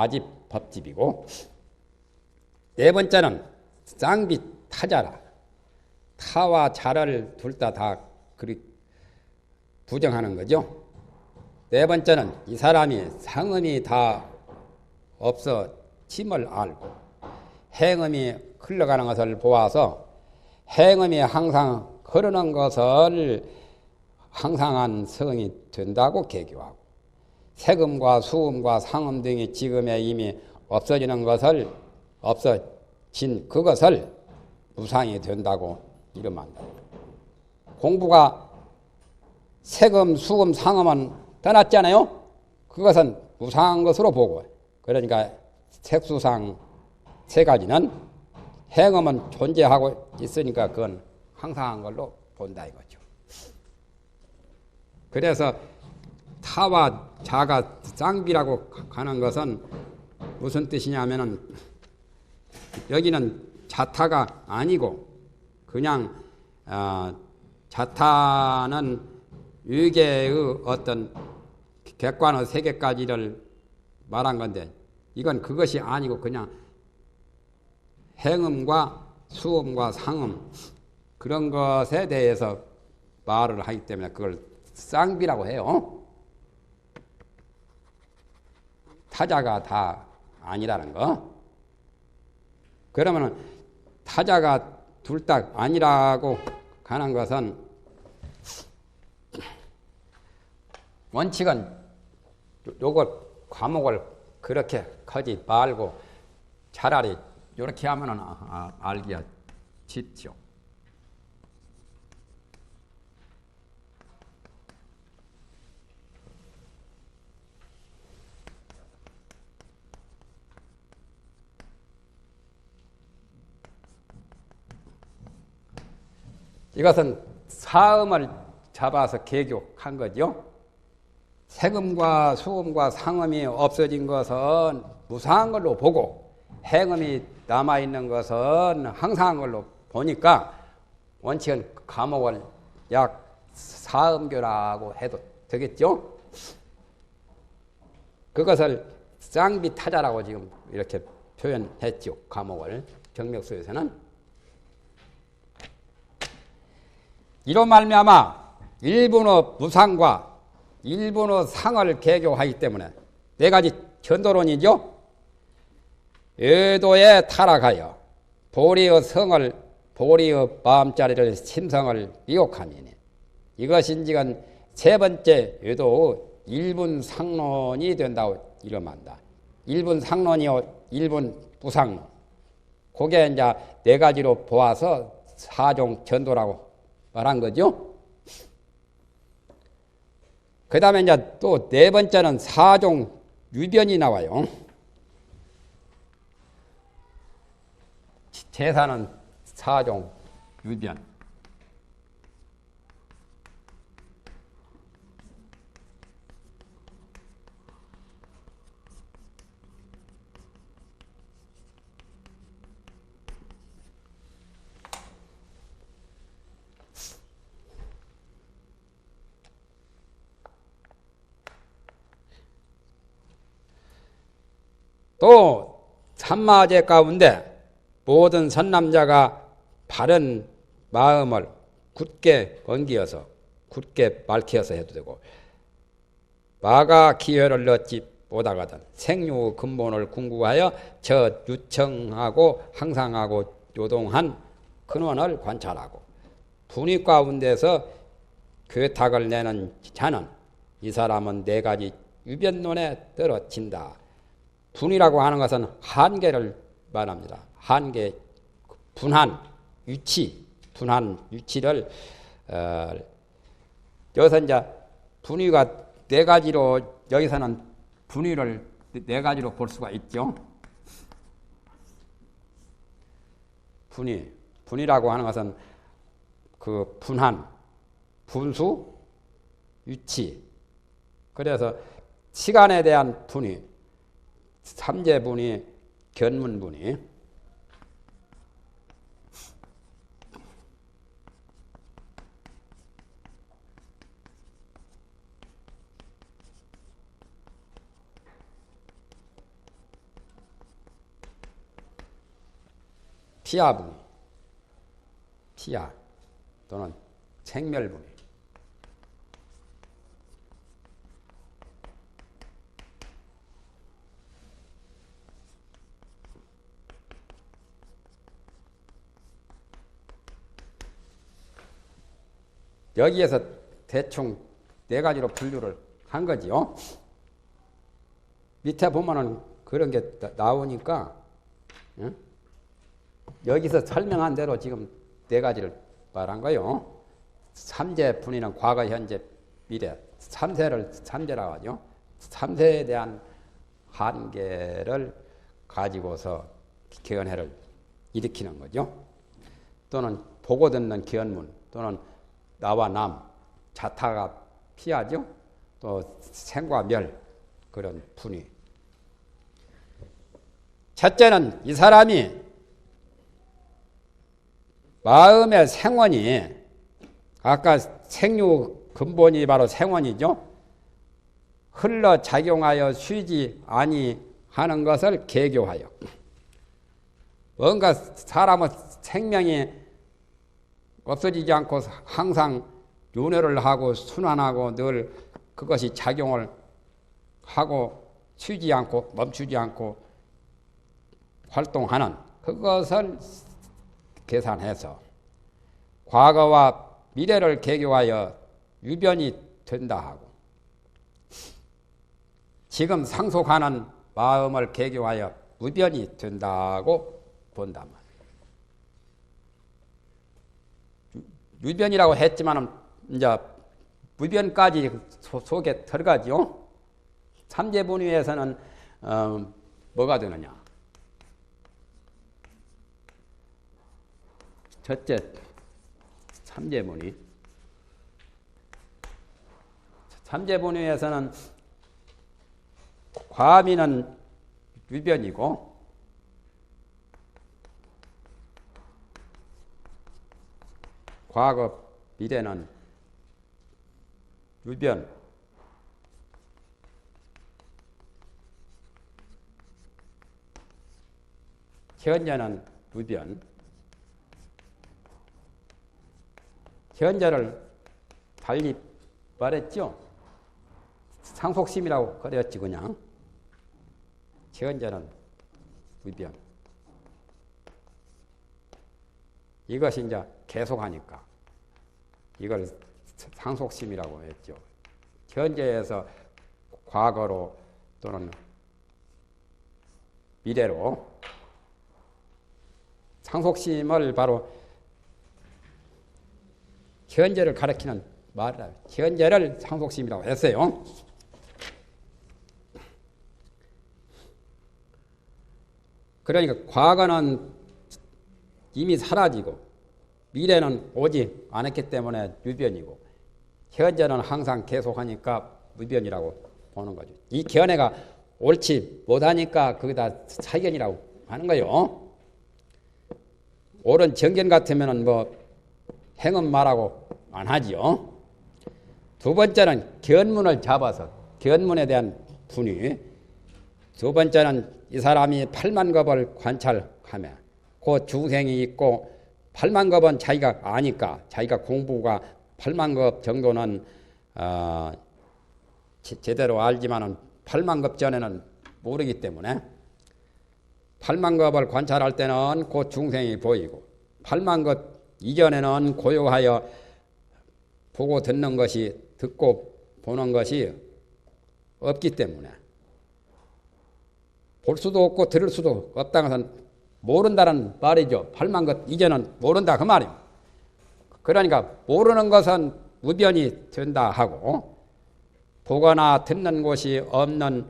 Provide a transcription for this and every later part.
아집 법집이고 네 번째는 쌍비 타자라. 타와 자를 둘 다 다 그리 부정하는 거죠. 네 번째는 이 사람이 상음이 다 없어 짐을 알고 행음이 흘러가는 것을 보아서 행음이 항상 흐르는 것을 항상한 성이 된다고 개교하고 세금과 수음과 상음 등이 지금에 이미 없어지는 것을 없어진 그것을 무상이 된다고 이름한다. 공부가 세금, 수금, 상음은 떠났잖아요. 그것은 무상한 것으로 보고 그러니까 색수상 세 가지는 행음은 존재하고 있으니까 그건 항상 한 걸로 본다 이거죠. 그래서 타와 자가 쌍비라고 가는 것은 무슨 뜻이냐면은 여기는 자타가 아니고 그냥 어, 자타는 유계의 어떤 객관의 세계까지를 말한 건데 이건 그것이 아니고 그냥 행음과 수음과 상음 그런 것에 대해서 말을 하기 때문에 그걸 쌍비라고 해요. 타자가 다 아니라는 거. 그러면은 타자가 둘 다 아니라고 가는 것은 원칙은 요걸 과목을 그렇게 하지 말고 차라리 이렇게 하면은 아, 아, 알기가 쉽죠. 이것은 사음을 잡아서 개교한 거죠. 세금과 수금과 상음이 없어진 것은 무상한 걸로 보고 행음이 남아 있는 것은 항상한 걸로 보니까 원칙은 과목을 약 사음교라고 해도 되겠죠. 그것을 쌍비 타자라고 지금 이렇게 표현했죠. 과목을 경력수에서는 이로 말미암아 일본어 무상과 일본어 상을 개교하기 때문에 네 가지 견도론이죠. 의도에 타락하여 보리의 성을 보리의 마음자리를 심성을 미혹함이니 이것인지건 세 번째 의도 일분 상론이 된다고 이름한다. 일분 상론이요, 일분 부상론. 그게 이제 네 가지로 보아서 사종 전도라고 말한 거죠. 그 다음에 이제 또 네 번째는 사종 유변이 나와요. 제사는 사종 유변. 또 참마제 가운데 모든 선남자가 바른 마음을 굳게 엉기어서 굳게 밝혀서 해도 되고 마가 기회를 넣지 못하거든 생류 근본을 궁구하여 저 유청하고 항상하고 요동한 근원을 관찰하고 분위 가운데서 괴탁을 내는 자는 이 사람은 네 가지 유변론에 떨어진다. 분이라고 하는 것은 한계를 말합니다. 한계, 분한, 유치, 분한, 유치를 어, 여기서 이제 분위가 네 가지로 여기서는 분위를 네 가지로 볼 수가 있죠. 분위, 분위라고 하는 것은 그 분한, 분수, 유치. 그래서 시간에 대한 분위, 삼재분이 견문분이. 피아분이 피아 또는 생멸분이. 여기에서 대충 네 가지로 분류를 한 거지요. 밑에 보면은 그런 게 나- 나오니까 응? 여기서 설명한 대로 지금 네 가지를 말한 거요. 삼재 분위는 과거, 현재, 미래. 삼세를 삼재라고 하죠. 삼세에 대한 한계를 가지고서 기원회를 일으키는 거죠. 또는 보고 듣는 기원문 또는 나와 남 자타가 피하죠. 또 생과 멸 그런 분위. 첫째는 이 사람이 마음의 생원이 아까 생유 근본이 바로 생원이죠. 흘러 작용하여 쉬지 아니하는 것을 계교하여 뭔가 사람의 생명이 없어지지 않고 항상 윤회를 하고 순환하고 늘 그것이 작용을 하고 쉬지 않고 멈추지 않고 활동하는 그것을 계산해서 과거와 미래를 계교하여 유변이 된다 하고 지금 상속하는 마음을 계교하여 무변이 된다고 본단 말이에요. 유변이라고 했지만은 이제 무변까지 소- 속에 들어가죠. 삼재분위에서는 어, 뭐가 되느냐? 첫째 삼재분위. 삼재분위에서는 과미는 유변이고 과거 미래는 유변. 현재는 유변. 현재를 달리 말했죠? 상속심이라고 그랬지 그냥. 현재는 유변 이것이 이제 계속하니까 이걸 상속심이라고 했죠. 현재에서 과거로 또는 미래로 상속심을 바로 현재를 가리키는 말이라 현재를 상속심이라고 했어요. 그러니까 과거는 이미 사라지고 미래는 오지 않았기 때문에 유변이고 현재는 항상 계속하니까 무변이라고 보는 거죠. 이 견해가 옳지 못하니까 거기다 사견이라고 하는 거요. 옳은 정견 같으면은 뭐 행은 말하고 안 하지요. 두 번째는 견문을 잡아서 견문에 대한 분위. 두 번째는 이 사람이 팔만겁을 관찰하며 그 중생이 있고 팔만겁은 자기가 아니까 자기가 공부가 팔만겁 정도는 어, 제 대로 알지만은 팔만겁 전에는 모르기 때문에 팔만겁을 관찰할 때는 그 중생이 보이고 팔만겁 이전에는 고요하여 보고 듣는 것이 듣고 보는 것이 없기 때문에 볼 수도 없고 들을 수도 없다는 모른다는 말이죠. 팔만 것 이제는 모른다 그 말이에요. 그러니까 모르는 것은 무변이 된다 하고 보거나 듣는 곳이 없는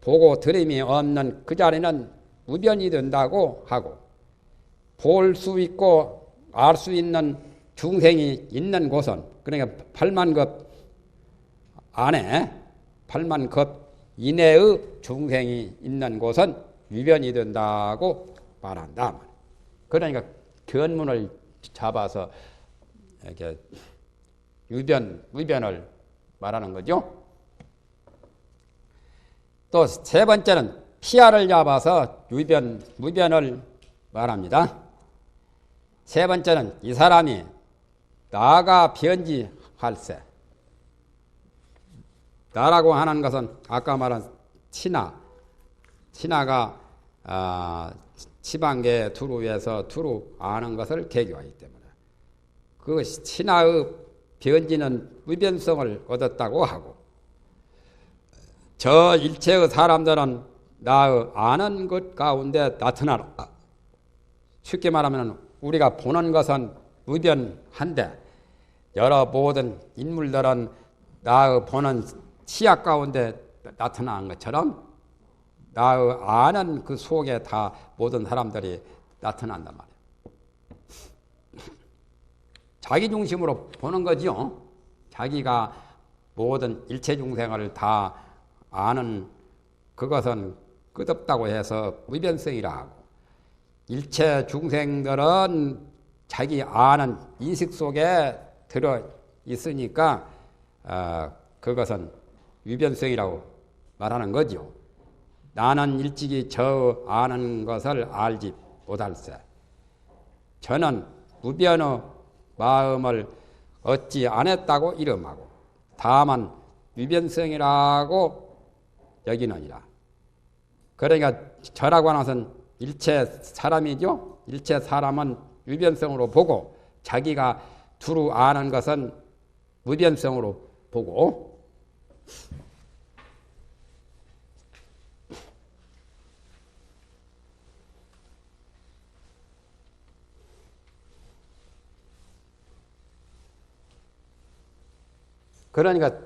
보고 들음이 없는 그 자리는 무변이 된다고 하고 볼 수 있고 알 수 있는 중생이 있는 곳은 그러니까 팔만 것 안에 팔만 것 이내의 중생이 있는 곳은 유변이 된다고 말한다. 그러니까 견문을 잡아서 이렇게 유변, 무변을 말하는 거죠. 또 세 번째는 피아를 잡아서 유변, 무변을 말합니다. 세 번째는 이 사람이 나가 변지할세. 나라고 하는 것은 아까 말한 친하. 친하가 아, 치방계 두루에서 두루 아는 것을 계교하기 때문에 그 친하의 변지는 무변성을 얻었다고 하고 저 일체의 사람들은 나의 아는 것 가운데 나타나라. 쉽게 말하면 우리가 보는 것은 무변한데 여러 모든 인물들은 나의 보는 치약 가운데 나타나는 것처럼 나의 아는 그 속에 다 모든 사람들이 나타난단 말이에요. 자기 중심으로 보는 거죠. 자기가 모든 일체 중생을 다 아는 그것은 끝없다고 해서 무변성이라 하고 일체 중생들은 자기 아는 인식 속에 들어 있으니까 어, 그것은 위변성이라고 말하는 거죠. 나는 일찍이 저 아는 것을 알지 못할세. 저는 무변의 마음을 얻지 않았다고 이름하고 다만 위변성이라고 여기느니라. 그러니까 저라고 하는 것은 일체 사람이죠. 일체 사람은 위변성으로 보고 자기가 두루 아는 것은 무변성으로 보고 그러니까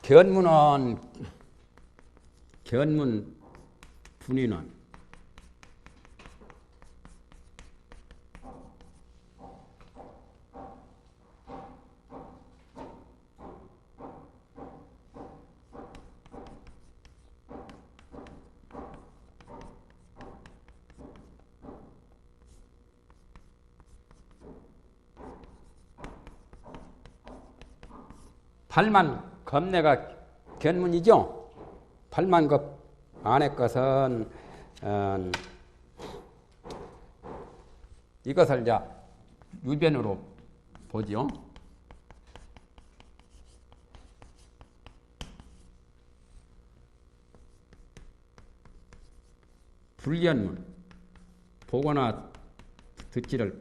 견문은 견문 분인은 팔만 겁내가 견문이죠. 8만 겁 안의 것은 음, 이것을 이제 유변으로 보지요. 불리한물 보거나 듣지를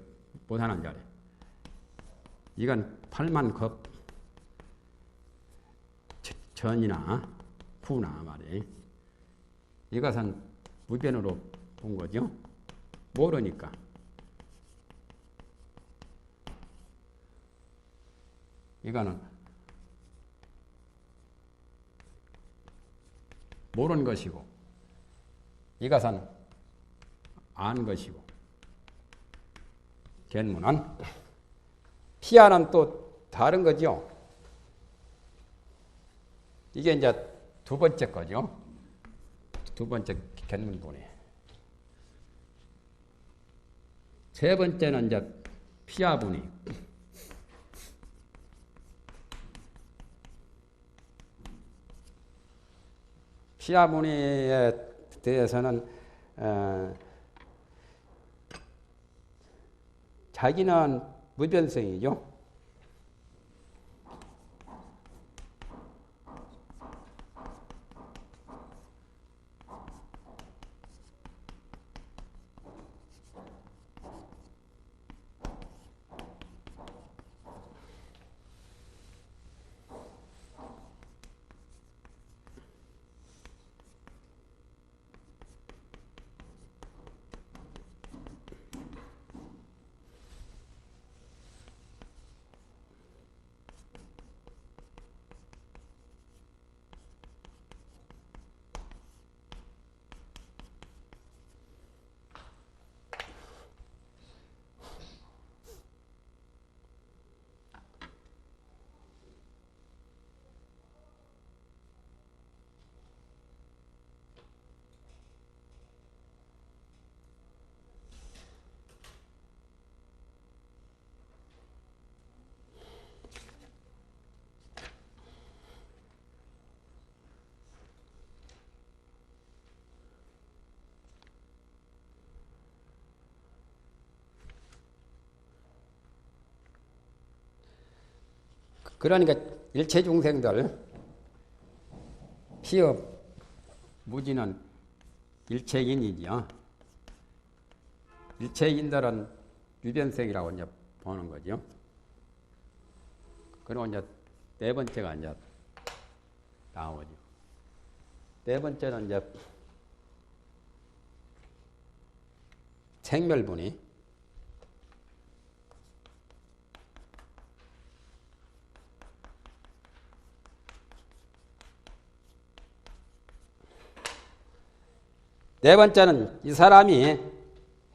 못하는 자리. 이건 8만 겁 전이나 후나 말이 이것은 무변으로 본 거죠. 모르니까. 이거는 모르는 것이고 이것은 안 것이고 견문은 피아는 또 다른 거죠. 이게 이제 두 번째 거죠. 두 번째 견문본이. 세 번째는 이제 피아분이. 피아분이에 대해서는 어, 자기는 무변성이죠. 그러니까 일체 중생들 피업 무지는 일체인이지요. 일체인들은 유변색이라고 이제 보는 거죠. 그리고 이제 네 번째가 이제 나오죠. 네 번째는 이제 생멸분이 네 번째는 이 사람이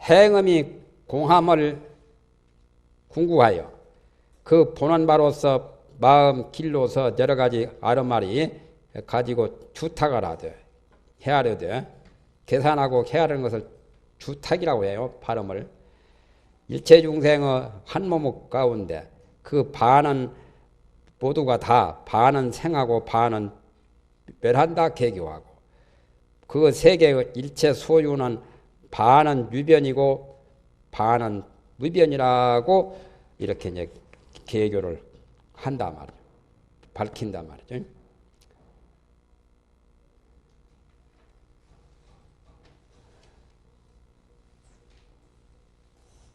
행음이 공함을 궁구하여 그 본원 바로서 마음 길로서 여러 가지 아르마리 가지고 주탁을 하되 헤아려되 계산하고 헤아르는 것을 주탁이라고 해요. 발음을 일체 중생의 한 몸 가운데 그 반은 모두가 다 반은 생하고 반은 멸한다 개교하고 그 세계의 일체 소유는 반은 유변이고 반은 무변이라고 이렇게 이제 개교를 한다 말이죠. 밝힌단 말이죠.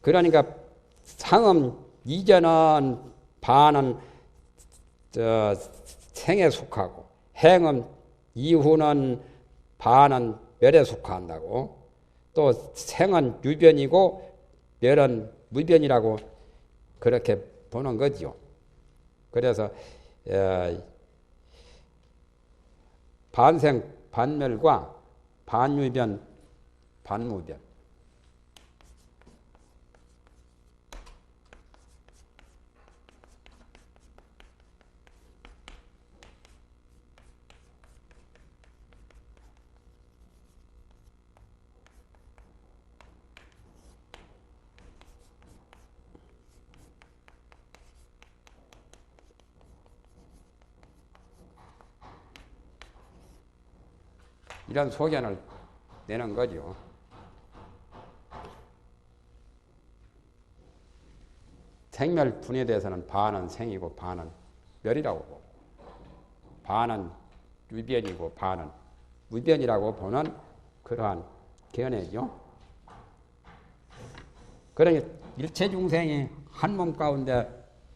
그러니까 상음 이전은 반은 저 생에 속하고 행음 이후는 반은 멸에 속한다고 또 생은 유변이고 멸은 무변이라고 그렇게 보는 거죠. 그래서 반생 반멸과 반유변 반무변 이런 소견을 내는 거죠. 생멸 분에 대해서는 반은 생이고 반은 멸이라고 보고 반은 유변이고 반은 무변이라고 보는 그러한 견해죠. 그러니 일체 중생이 한 몸 가운데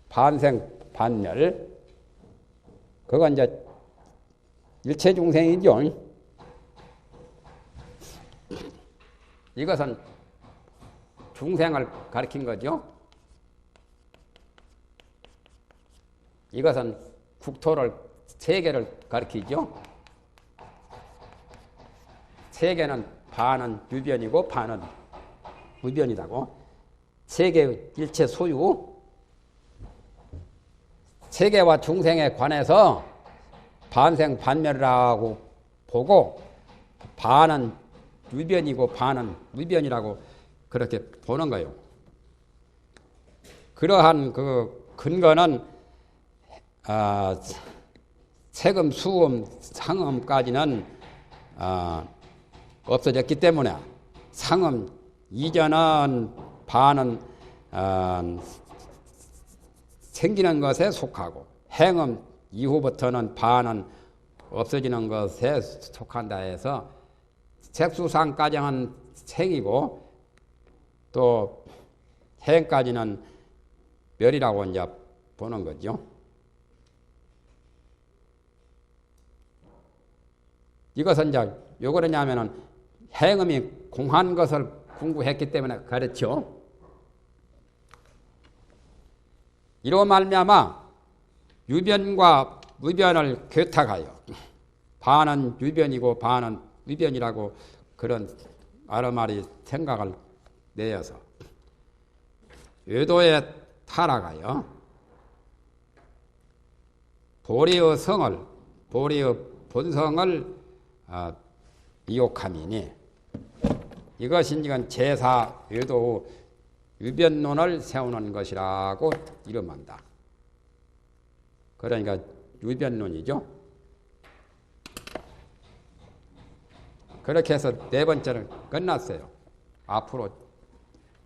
반생 반멸 그건 이제 일체 중생이죠. 이것은 중생을 가리킨 거죠. 이것은 국토를 세계를 가리키죠. 세계는 반은 유변이고 반은 무변이라고. 세계 일체 소유. 세계와 중생에 관해서 반생 반멸이라고 보고 반은 유변이고 반은 무변이라고 그렇게 보는 거예요. 그러한 그 근거는 아, 세금, 수음, 상음까지는 아, 없어졌기 때문에 상음 이전은 반은 아, 생기는 것에 속하고 행음 이후부터는 반은 없어지는 것에 속한다 해서 색수상까지는 생이고 또 해까지는 멸이라고 이제 보는 거죠. 이것은 이제 왜 그러냐면은 행음이 공한 것을 궁구했기 때문에 그렇죠. 이로 말미암아 유변과 무변을 교탁하여 반은 유변이고 반은 위변이라고 그런 아르마리 생각을 내어서 외도에 타락하여 보리의 성을 보리의 본성을 어, 이욕함이니 이것이 이건 제사 외도 유변론을 세우는 것이라고 이름한다. 그러니까 유변론이죠. 그렇게 해서 네 번째는 끝났어요. 앞으로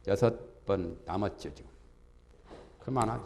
여섯 번 남았죠, 지금. 그만하죠.